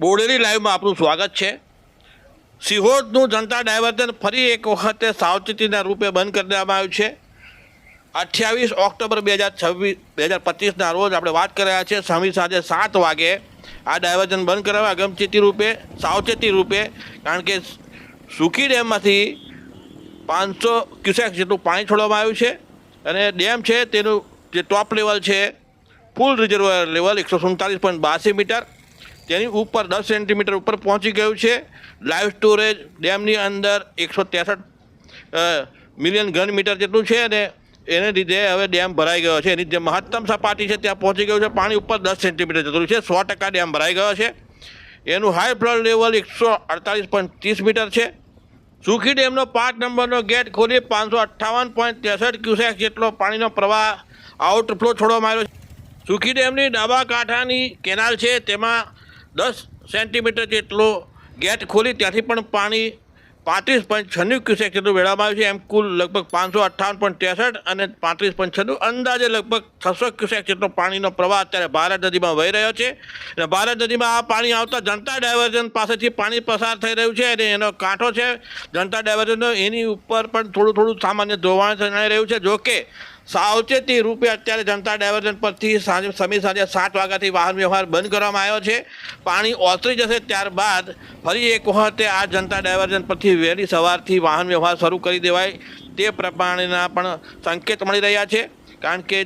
બોડેલી લાઈવમાં આપનું સ્વાગત છે. સિહોરનું જનતા ડાયવર્ઝન ફરી એક વખતે સાવચેતીના રૂપે બંધ કરી દેવામાં આવ્યું છે. અઠ્યાવીસ ઓક્ટોબર બે હજાર છવ્વીસ, બે હજાર પચીસના રોજ આપણે વાત કરી રહ્યા છીએ. સમી સાંજે સાત વાગે આ ડાયવર્ઝન બંધ કરાવવા અગમચેતી રૂપે, સાવચેતી રૂપે, કારણ કે સુકી ડેમમાંથી પાંચસો ક્યુસેક જેટલું પાણી છોડવામાં આવ્યું છે. અને ડેમ છે તેનું જે ટોપ લેવલ છે ફૂલ રિઝર્વ લેવલ એકસો સુડતાલીસ પોઈન્ટ બાસી મીટર. તેની ઉપર દસ સેન્ટીમીટર ઉપર પહોંચી ગયું છે. લાઈવ સ્ટોરેજ ડેમની અંદર એકસો ત્રેસઠ મિલિયન ઘન મીટર જેટલું છે અને એને લીધે હવે ડેમ ભરાઈ ગયો છે. એની જે મહત્તમ સપાટી છે ત્યાં પહોંચી ગયું છે. પાણી ઉપર દસ સેન્ટીમીટર જેટલું છે. સો ટકા ડેમ ભરાઈ ગયો છે. એનું હાઈ ફ્લડ લેવલ એકસો અડતાલીસ પોઈન્ટ ત્રીસ મીટર છે. સુખી ડેમનો પાંચ નંબરનો ગેટ ખોલી પાંચસો અઠ્ઠાવન પોઈન્ટ ત્રેસઠ ક્યુસેક જેટલો પાણીનો પ્રવાહ આઉટફ્લો છોડવામાં આવ્યો છે. સુખી ડેમની ડાબા કાંઠાની કેનાલ છે. તેમાં દસ સેન્ટીમીટર જેટલો ગેટ ખોલી ત્યાંથી પણ પાણી પાંત્રીસ પોઈન્ટ છન્નું ક્યુસેક જેટલું વેળામાં આવ્યું છે. એમ કુલ લગભગ પાંચસો અઠ્ઠાવન પોઈન્ટ ત્રેસઠ અને પાંત્રીસ પોઈન્ટ છન્નું અંદાજે લગભગ છસો ક્યુસેક જેટલો પાણીનો પ્રવાહ અત્યારે ભારત નદીમાં વહી રહ્યો છે. અને ભારત નદીમાં આ પાણી આવતા જનતા ડાયવર્ઝન પાસેથી પાણી પસાર થઈ રહ્યું છે અને એનો કાંઠો છે. જનતા ડાયવર્ઝનનો એની ઉપર પણ થોડું થોડું સામાન્ય ધોવાણ જણાઈ રહ્યું છે. જોકે સાવચેતી રૂપે અત્યારે જનતા ડાયવર્ઝન પરથી સાંજે, સમી સાંજે સાત વાગ્યાથી વાહન વ્યવહાર બંધ કરવામાં આવ્યો છે. પાણી ઓસરી જશે ત્યારબાદ ફરી એક વખતે આ જનતા ડાયવર્ઝન પરથી વહેલી સવારથી વાહન વ્યવહાર શરૂ કરી દેવાય તે પ્રમાણેના પણ સંકેત મળી રહ્યા છે. કારણ કે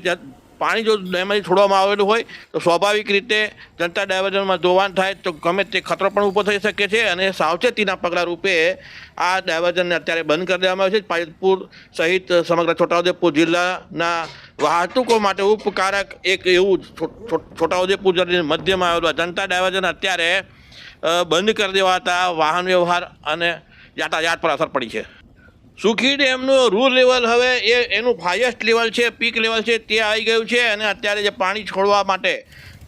પાણી જો ડેમમાંથી છોડવામાં આવેલું હોય, તો સ્વાભાવિક રીતે જનતા ડાયવર્ઝનમાં ધોવાણ થાય તો ગમે તે ખતરો પણ ઊભો થઈ શકે છે અને સાવચેતીના પગલા રૂપે આ ડાયવર્ઝનને અત્યારે બંધ કરી દેવામાં આવ્યું છે. પાલપુર સહિત સમગ્ર છોટાઉદેપુર જિલ્લાના વાહતુકો માટે ઉપકારક એક એવું છોટાઉદેપુર જિલ્લાની મધ્યમાં આવેલું જનતા ડાયવર્ઝન અત્યારે બંધ કરી દેવાતા વાહન વ્યવહાર અને યાતાયાત પર અસર પડી છે. સુખી ડેમનું રૂ લેવલ હવે એ એનું હાઈએસ્ટ લેવલ છે પીક લેવલ છે, તે આવી ગયું છે અને અત્યારે જે પાણી છોડવા માટે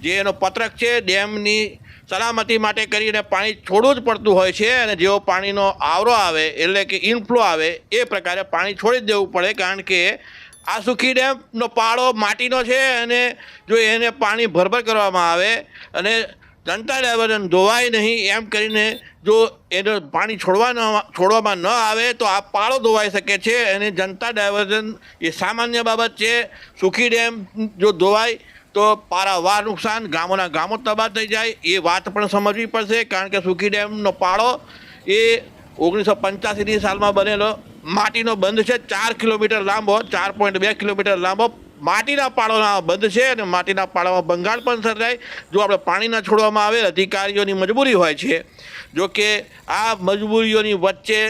જે એનો પત્રક છે, ડેમની સલામતી માટે કરીને પાણી છોડવું જ પડતું હોય છે અને જેવો પાણીનો આવરો આવે, એટલે કે ઇનફ્લો આવે, એ પ્રકારે પાણી છોડી જ દેવું પડે કારણ કે આ સુખી ડેમનો પાળો માટીનો છે અને જો એને પાણી ભરભર કરવામાં આવે અને જનતા ડાયવર્ઝન ધોવાય નહીં, એમ કરીને જો એને પાણી છોડવા ન છોડવામાં ન આવે તો આ પાળો ધોવાઈ શકે છે અને જનતા ડાયવર્ઝન એ સામાન્ય બાબત છે. સુખી ડેમ જો ધોવાય તો પારાવાર નુકસાન, ગામોના ગામો તબાહ થઈ જાય. એ વાત પણ સમજવી પડશે કારણ કે સુખી ડેમનો પાળો એ ઓગણીસો પંચ્યાસીની સાલમાં બનેલો. માટીનો બંધ છે, ચાર કિલોમીટર લાંબો, ચાર પોઈન્ટ બે કિલોમીટર લાંબો. માટીના પાળોના બંધ છે અને માટીના પાળામાં બંગાળ પણ સર્જાય. જો આપણે પાણી ના છોડવામાં આવે અધિકારીઓની મજબૂરી હોય છે, જો કે આ મજબૂરીઓની વચ્ચે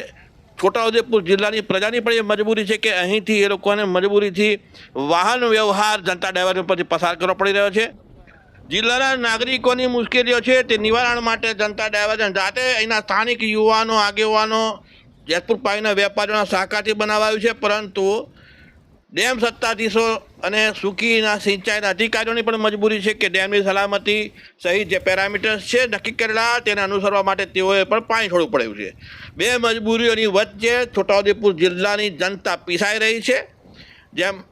છોટાઉદેપુર જિલ્લાની પ્રજાની પણ એ મજબૂરી છે કે અહીંથી એ લોકોને મજબૂરીથી વાહન વ્યવહાર જનતા ડ્રાઈવર પરથી પસાર કરવો પડી રહ્યો છે. જિલ્લાના નાગરિકોની મુશ્કેલીઓ છે તે નિવારણ માટે જનતા ડાયવર્જન જાતે અહીંના સ્થાનિક યુવાનો, આગેવાનો જેતપુર પાણીના વેપારીઓના સહકારથી બનાવાયું છે, પરંતુ ડેમ સત્તાધીશો અને સુકીના સિંચાઈના અધિકારીઓની પણ મજબૂરી છે કે ડેમની સલામતી સહિત જે પેરામીટર્સ છે નક્કી કરેલા તેને અનુસરવા માટે તેઓએ પણ પાણી છોડવું પડ્યું છે. બે મજબૂરીઓની વચ્ચે છોટાઉદેપુર જિલ્લાની જનતા પીસાઈ રહી છે. જેમ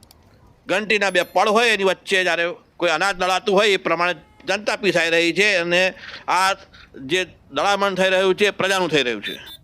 ઘંટીના બે પળ હોય એની વચ્ચે જ્યારે કોઈ અનાજ દળાતું હોય એ પ્રમાણે જનતા પીસાઈ રહી છે અને આ જે દળામણ થઈ રહ્યું છે, પ્રજાનું થઈ રહ્યું છે.